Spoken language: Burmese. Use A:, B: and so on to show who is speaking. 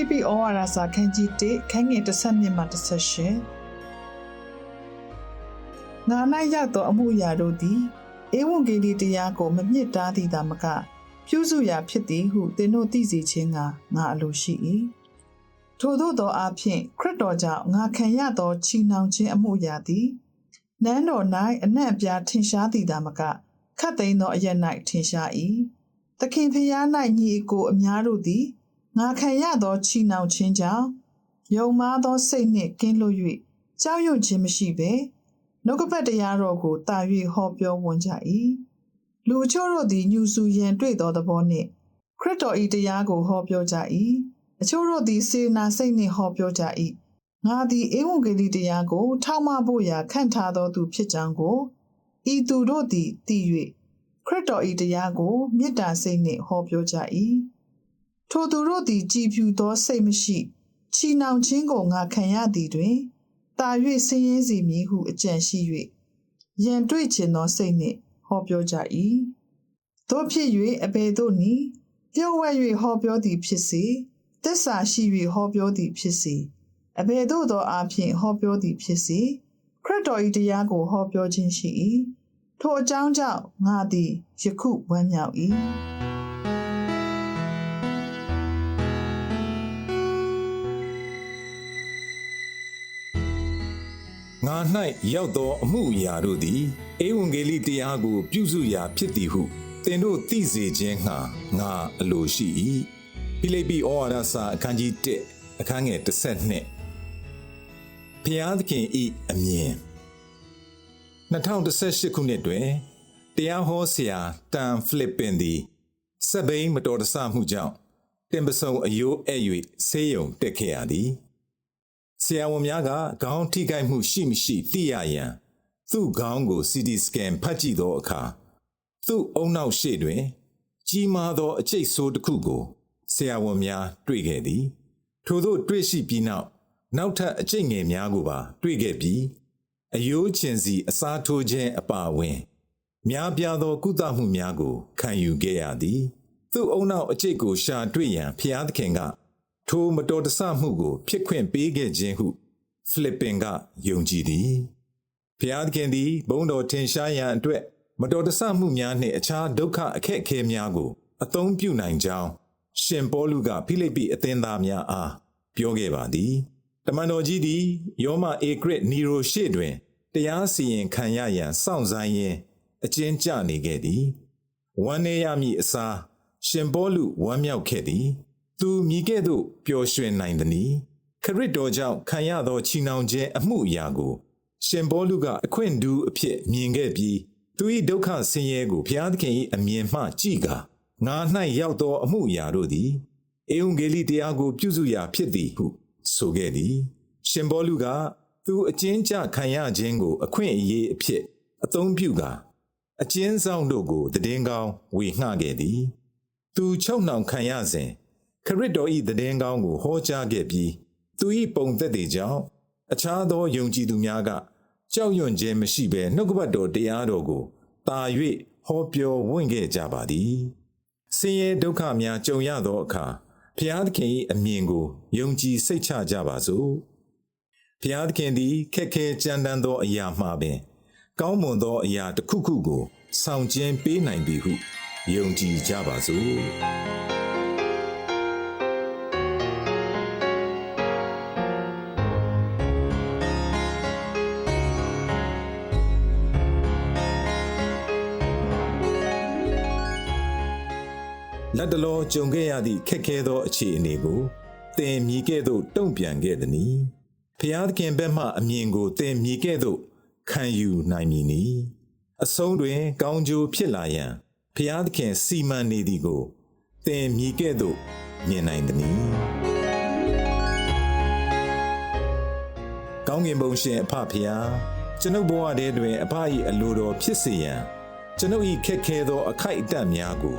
A: လိပ္ပိဩဝါဒစာခန်းကြီး1ခန်းငယ်30မှ38ငါ၌ရောက်သောအမှုရာတို့သည်ဧဝံဂေလိတရားကိုမမြစ်တားသည်သာမကပြုစုရာဖြစ်သည်ဟုသင်တို့သိစေခြင်းကငါအလိုရှိ၏ထို့သောသောအဖြစ်ခရစ်တော်ကြောင့်ငါခံရသောချီနှောင်ခြင်းအမှုရာသည်နန်းတော်၌အနှံ့အပြားထင်ရှားသည်သာမကခတ်သိမ်းသောအရ၌ထင်ရှား၏သခင်ဖျား၌ညီအကိုအများတို့သည် ငါခံရသောချီနှောင်ခြင်းကြောင့်ယုံမားသောစိတ်နှင့်ကင်းလွတ်၍ကြောက်ရွံ့ခြင်းမရှိဘဲနှုတ်ကပတ်တရားတော်ကိုတာ၍ဟောပြောဝန်ကြ၏လူအချို့တို့သည်ညူဆူရန်တွေ့သောသဘောနှင့်ခရစ်တော်၏တရားကိုဟောပြောကြ၏အချို့တို့သည်စေနာစိတ်နှင့်ဟောပြောကြ၏ငါသည်ဧဝံဂေလိတရားကို ထောက်မဖို့ရာခန့်ထားသောသူဖြစ်ကြောင်းကိုဤသူတို့သည်သိ၍ခရစ်တော်၏တရားကိုမေတ္တာစိတ်နှင့်ဟောပြောကြ၏ ထိုသူတို့သည်ကြည်ဖြူသောစိတ်မရှိချီနှောင်ခြင်းကိုငါခံရသည်တွင်တာ၍ဆင်းရဲစီမည်ဟုအကြံရှိ၍ရန်တွေ့ခြင်းသောစိတ်နှင့်ဟောပြောကြ၏တို့ဖြစ်၍အဘယ်သို့နည်းလျှို့ဝှက်၍ဟောပြောသည်ဖြစ်စေသစ္စာရှိ၍ဟောပြောသည်ဖြစ်စေအဘယ်သို့သောအားဖြင့်ဟောပြောသည်ဖြစ်စေခရစ်တော်၏တရားကိုဟောပြောခြင်းရှိ၏ထိုအကြောင်းကြောင့်ငါသည်ယခုဝမ်းမြောက်၏။
B: ငါ၌ရောက်သောအမှုအရာတို့သည်ဧဝံဂေလိတရားကို ပြုစုရာဖြစ်သည်ဟုသင်တို့သိစေခြင်းငှာငါအလိုရှိ၏ဖိလိပ္ပိဩဝါဒစာအခန်းကြီး1အခန်းငယ်32ဖျားသခင်ဤအမြင်2018ခုနှစ်တွင်တရားဟောဆရာတန်ဖလစ်ပင်သည်စက်ဘိန်းမတော်တဆမှုကြောင့်တင်ပစုံအယိုးအဲ့၍ဆေးရုံတက်ခဲ့ရသည် ဆရာဝန်များကခေါင်းထိခိုက်မှုရှိမရှိသိရရန်သူ့ခေါင်းကို CT scan ဖတ်ကြည့်သောအခါသူ့အုံနောက်ရှေ့တွင် ကြီးမားသောအကျိတ်ဆိုးတစ်ခုကိုဆရာဝန်များတွေ့ခဲ့သည် ထို့သောတွေ့ရှိပြီးနောက်နောက်ထပ်အကျိတ်ငယ်များကိုပါ တွေ့ခဲ့ပြီးအယိုးချင်စီအစားထိုးခြင်းအပါအဝင် များပြားသော ကုသမှုများကို ခံယူခဲ့ရသည် သူ့အုံနောက်အကျိတ်ကိုရှာတွေ့ရန်ဖျားသခင်က ထိုမတော်တဆမှုကို ဖြစ်ခွင့်ပေးခဲ့ခြင်းဟုဖိလိပ္ပင်ကယုံကြည်သည်ဖျားသခင်သည်ဘုန်းတော်ထင်ရှားရန်အတွက်မတော်တဆမှုများနှင့်အခြားဒုက္ခအခက်အခဲများကို အသုံးပြုနိုင်ကြောင်းရှင်ပေါလုကဖိလိပ္ပိအသင်းသားများအားပြောခဲ့ပါသည်တမန်တော်ကြီးသည်ယောမဧကရစ်နီရိုရှေ့တွင်တရားစီရင်ခံရရန်စောင့်ဆိုင်ရင်းအကျဉ်းကျနေခဲ့သည်ဝမ်းနေရမည်အစားရှင်ပေါလုဝမ်းမြောက်ခဲ့သည် သူမိကဲ့သို့ပျော်ရွှင်နိုင်သည်။ခရစ်တော်ကြောင့်ခံရသောချီနှောင်ခြင်းအမှုအရာကို ရှင်ဘောလူကအခွင့်ဒူးအဖြစ်မြင်ခဲ့ပြီးသူ၏ဒုက္ခဆင်းရဲကိုဘုရားသခင်၏အမြင်မှကြည့်ကာငါ၌ရောက်သောအမှုအရာတို့သည်ဧဝံဂေလိတရားကိုပြုစုရာဖြစ်သည်ဟုဆိုခဲ့သည်။ရှင်ဘောလူကသူအကျဉ်းချခံရခြင်းကို အခွင့်အရေးအဖြစ်အသုံးပြုကာအကျဉ်းဆောင်တို့ကိုတည်င်းကောင်းဝေငှခဲ့သည်။သူချုပ်နှောင်ခံရစဉ် ခရစ်တော်၏တည်င်းကောင်းကိုဟောကြားခဲ့ပြီးသူ၏ပုံသက်တွေကြောင့်အခြားသောယုံကြည်သူများကကြောက်ရွံ့ခြင်းမရှိဘဲနှုတ်ကပတ်တော်တရားတော်ကိုတာ၍ဟောပြောဝင့်ခဲ့ကြပါသည်ဆင်းရဲဒုက္ခများကြုံရသောအခါဖျားသခင်၏အမြင်ကိုယုံကြည်စိတ်ချကြပါစို့ဖျားသခင်သည်ခက်ခဲကြမ်းတမ်းသောအရာမှပင် ကောင်းမွန်သောအရာတစ်ခုခုကိုဆောင်ကျင်းပေးနိုင်ပြီဟုယုံကြည်ကြပါစို့ လက်တလောကြုံခဲ့ရသည့်ခက်ခဲသောအခြေအနေကိုသင်မြည်ကဲ့သို့တုံ့ပြန်ခဲ့သည်။ဖျားသခင်ဘက်မှအမြင်ကိုသင်မြည်ကဲ့သို့ခံယူနိုင်မည်နီ။အဆုံးတွင် ကောင်းကျိုးဖြစ်လာရန်ဖျားသခင်စီမံနေသည်ကိုသင်မြည်ကဲ့သို့မြင်နိုင်သည်။ကောင်းကင်ဘုံရှင်အဖဖျားကျွန်ုပ်ဘဝထဲတွင်အဖ၏အလိုတော်ဖြစ်စေရန်ကျွန်ုပ်၏ခက်ခဲသောအခိုက်အတန့်များကို